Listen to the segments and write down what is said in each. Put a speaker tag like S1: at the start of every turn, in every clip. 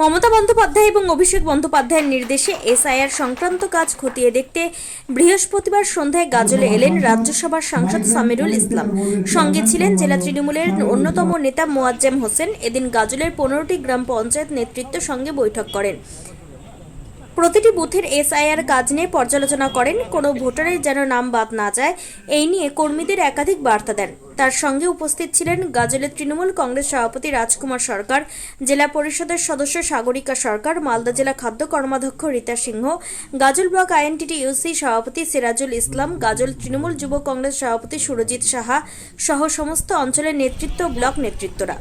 S1: মমতা বন্দ্যোপাধ্যায় এবং অভিষেক বন্দ্যোপাধ্যায়ের নির্দেশে এসআইআর সংক্রান্ত কাজ খতিয়ে দেখতে বৃহস্পতিবার সন্ধ্যায় গাজলে এলেন রাজ্যসভার সাংসদ সামিরুল ইসলাম। সঙ্গে ছিলেন জেলা তৃণমূলের অন্যতম নেতা মোয়াজ্জেম হোসেন। এদিন গাজলের পনেরোটি গ্রাম পঞ্চায়েত নেতৃত্ব সঙ্গে বৈঠক করেন। প্রতিটি বুথের এসআইআর কাজ নিয়ে পর্যালোচনা করেন। কোনো ভোটারের যেন নাম বাদ না যায়, এই নিয়ে কর্মীদের একাধিক বার্তা দেন। তার সঙ্গে উপস্থিত ছিলেন গাজলের তৃণমূল কংগ্রেস সভাপতি রাজকুমার সরকার জেলা পরিষদের সদস্য সাগরিকা সরকার মালদা জেলা খাদ্য কর্মাধ্যক্ষ রীতা সিংহ গাজল ব্লক আইএনটিটি ইউসি সভাপতি সিরাজুল ইসলাম গাজল তৃণমূল যুব কংগ্রেস সভাপতি সুরজিৎ সাহা সহ সমস্ত অঞ্চলের নেতৃত্ব ব্লক নেতৃত্বরা।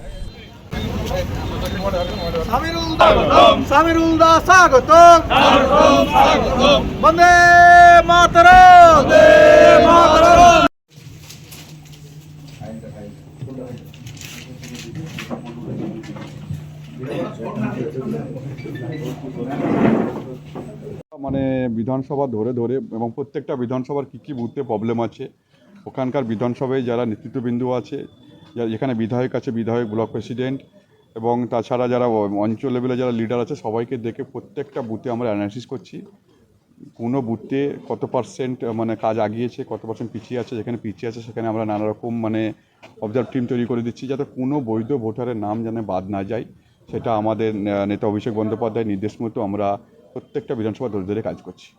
S2: সামিরুল দা বন্দে মাতরম বন্দে মাতরম
S3: মানে বিধানসভা ধরে ধরে এবং প্রত্যেকটা বিধানসভার কী কী বুথে প্রবলেম আছে? ওখানকার বিধানসভায় যারা নেতৃত্ববিন্দু আছে যেখানে বিধায়ক আছে, বিধায়ক, ব্লক প্রেসিডেন্ট এবং তাছাড়া যারা অঞ্চল লেভেলে যারা লিডার আছে, সবাইকে দেখে প্রত্যেকটা বুথে আমরা অ্যানালিসিস করছি। কোনো বুথে কত পার্সেন্ট মানে কাজ আগিয়েছে, কত পার্সেন্ট পিছিয়ে আছে, যেখানে পিছিয়ে আছে সেখানে আমরা নানারকম মানে অবজার্ভ টিম তৈরি করে দিচ্ছি, যাতে কোনো বৈধ ভোটারের নাম যেন বাদ না যায়। সেটা আমাদের নেতা অভিষেক বন্দ্যোপাধ্যায় নির্দেশ মতো আমরা প্রত্যেকটা বিধানসভা ধরে ধরে কাজ করছি।